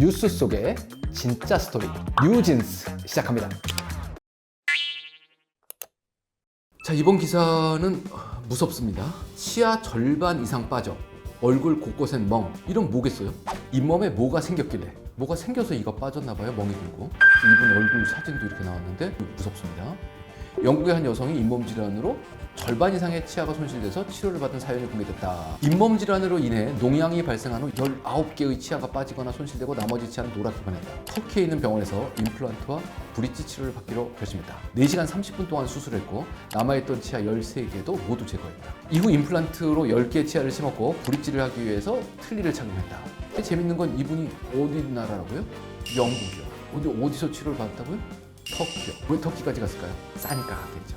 뉴스 속의 진짜 스토리 뉴진스 시작합니다. 자 이번 기사는 어, 무섭습니다. 치아 절반 이상 빠져 얼굴 곳곳엔 멍 이런 뭐겠어요? 잇몸에 뭐가 생겼길래 뭐가 생겨서 이가 빠졌나 봐요 멍이 들고 이분 얼굴 사진도 이렇게 나왔는데 무섭습니다. 영국의 한 여성이 잇몸 질환으로 절반 이상의 치아가 손실돼서 치료를 받은 사연이 공개됐다. 잇몸 질환으로 인해 농양이 발생한 후 19개의 치아가 빠지거나 손실되고 나머지 치아는 노랗게 변했다. 터키에 있는 병원에서 임플란트와 브릿지 치료를 받기로 결심했다. 4시간 30분 동안 수술했고 남아있던 치아 13개도 모두 제거했다. 이후 임플란트로 10개의 치아를 심었고 브릿지를 하기 위해서 틀니를 착용했다. 재밌는 건 이분이 어디 나라라고요? 영국이요. 근데 어디서 치료를 받았다고요? 터키요. 왜 터키까지 갔을까요? 싸니까 갔겠죠.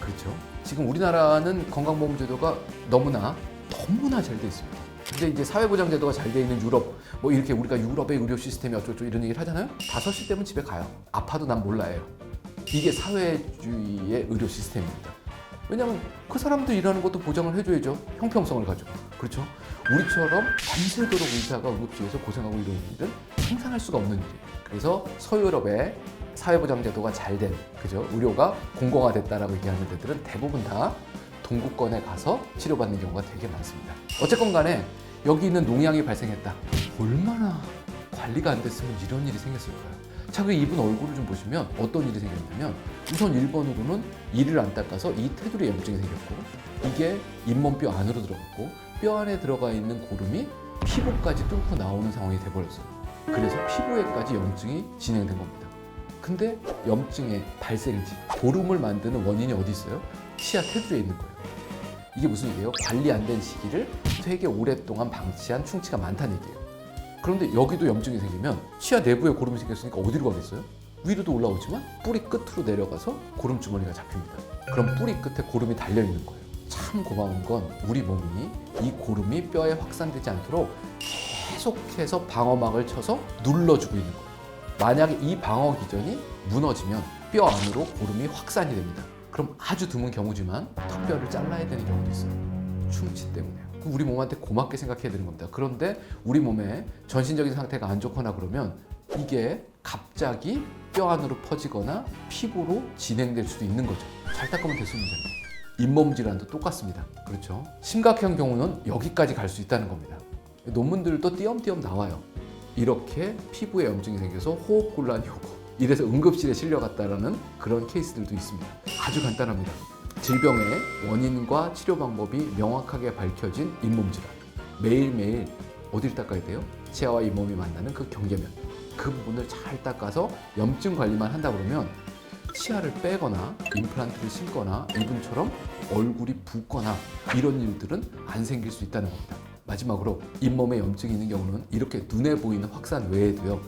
그렇죠. 지금 우리나라는 건강보험제도가 너무나 너무나 잘 돼 있습니다. 근데 이제 사회보장제도가 잘 돼 있는 유럽, 뭐 이렇게 우리가 유럽의 의료 시스템이 어쩌고 이런 얘기를 하잖아요. 5시 되면 집에 가요. 아파도 난 몰라요. 이게 사회주의의 의료 시스템입니다. 왜냐하면 그 사람들 일하는 것도 보장을 해줘야죠. 형평성을 가지고. 그렇죠? 우리처럼 밤새도록 의사가 응급실에서 고생하고 이런 일은 상상할 수가 없는 일이에요. 그래서 서유럽의 사회보장제도가 잘 된, 그죠? 의료가 공공화 됐다라고 얘기하는 데들은 대부분 다 동구권에 가서 치료받는 경우가 되게 많습니다. 어쨌건 간에 여기 있는 농양이 발생했다. 얼마나 관리가 안 됐으면 이런 일이 생겼을까요? 자, 그 이분 얼굴을 좀 보시면 어떤 일이 생겼냐면 우선 1번으로는 이를 안 닦아서 이 테두리에 염증이 생겼고 이게 잇몸뼈 안으로 들어갔고 뼈 안에 들어가 있는 고름이 피부까지 뚫고 나오는 상황이 돼버렸어요. 그래서 피부에까지 염증이 진행된 겁니다. 근데 염증의 발생지, 고름을 만드는 원인이 어디 있어요? 치아 테두리에 있는 거예요. 이게 무슨 얘기예요? 관리 안 된 시기를 되게 오랫동안 방치한 충치가 많다는 얘기예요. 그런데 여기도 염증이 생기면 치아 내부에 고름이 생겼으니까 어디로 가겠어요? 위로도 올라오지만 뿌리 끝으로 내려가서 고름 주머니가 잡힙니다. 그럼 뿌리 끝에 고름이 달려 있는 거예요. 참 고마운 건 우리 몸이 이 고름이 뼈에 확산되지 않도록 계속해서 방어막을 쳐서 눌러주고 있는 거예요. 만약에 이 방어 기전이 무너지면 뼈 안으로 고름이 확산이 됩니다. 그럼 아주 드문 경우지만 턱뼈를 잘라야 되는 경우도 있어요. 충치 때문에요. 우리 몸한테 고맙게 생각해야 되는 겁니다. 그런데 우리 몸의 전신적인 상태가 안 좋거나 그러면 이게 갑자기 뼈 안으로 퍼지거나 피부로 진행될 수도 있는 거죠. 잘 닦으면 됐습니다. 잇몸 질환도 똑같습니다. 그렇죠. 심각한 경우는 여기까지 갈 수 있다는 겁니다. 논문들도 띄엄띄엄 나와요. 이렇게 피부에 염증이 생겨서 호흡 곤란이 오고 이래서 응급실에 실려갔다라는 그런 케이스들도 있습니다. 아주 간단합니다. 질병의 원인과 치료 방법이 명확하게 밝혀진 잇몸 질환. 매일매일 어딜 닦아야 돼요? 치아와 잇몸이 만나는 그 경계면. 그 부분을 잘 닦아서 염증 관리만 한다 그러면 치아를 빼거나 임플란트를 심거나 이분처럼 얼굴이 붓거나 이런 일들은 안 생길 수 있다는 겁니다. 마지막으로 잇몸에 염증이 있는 경우는 이렇게 눈에 보이는 확산 외에도요.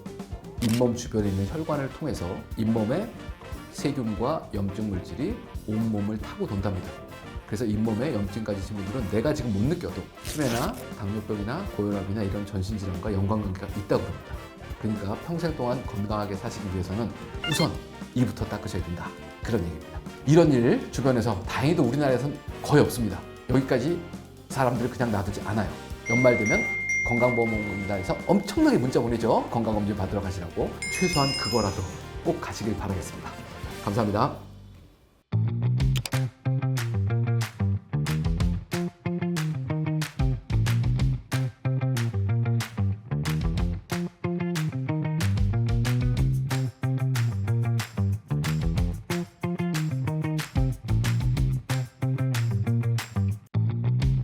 잇몸 주변에 있는 혈관을 통해서 잇몸에 세균과 염증 물질이 온몸을 타고 돈답니다. 그래서 잇몸에 염증 가지신 분들은 내가 지금 못 느껴도 치매나 당뇨병이나 고혈압이나 이런 전신질환과 연관관계가 있다고 합니다. 그러니까 평생 동안 건강하게 사시기 위해서는 우선 이부터 닦으셔야 된다. 그런 얘기입니다. 이런 일 주변에서 다행히도 우리나라에선 거의 없습니다. 여기까지 사람들을 그냥 놔두지 않아요. 연말 되면 건강보험공단에서 엄청나게 문자 보내죠. 건강검진 받으러 가시라고. 최소한 그거라도 꼭 가시길 바라겠습니다. 감사합니다.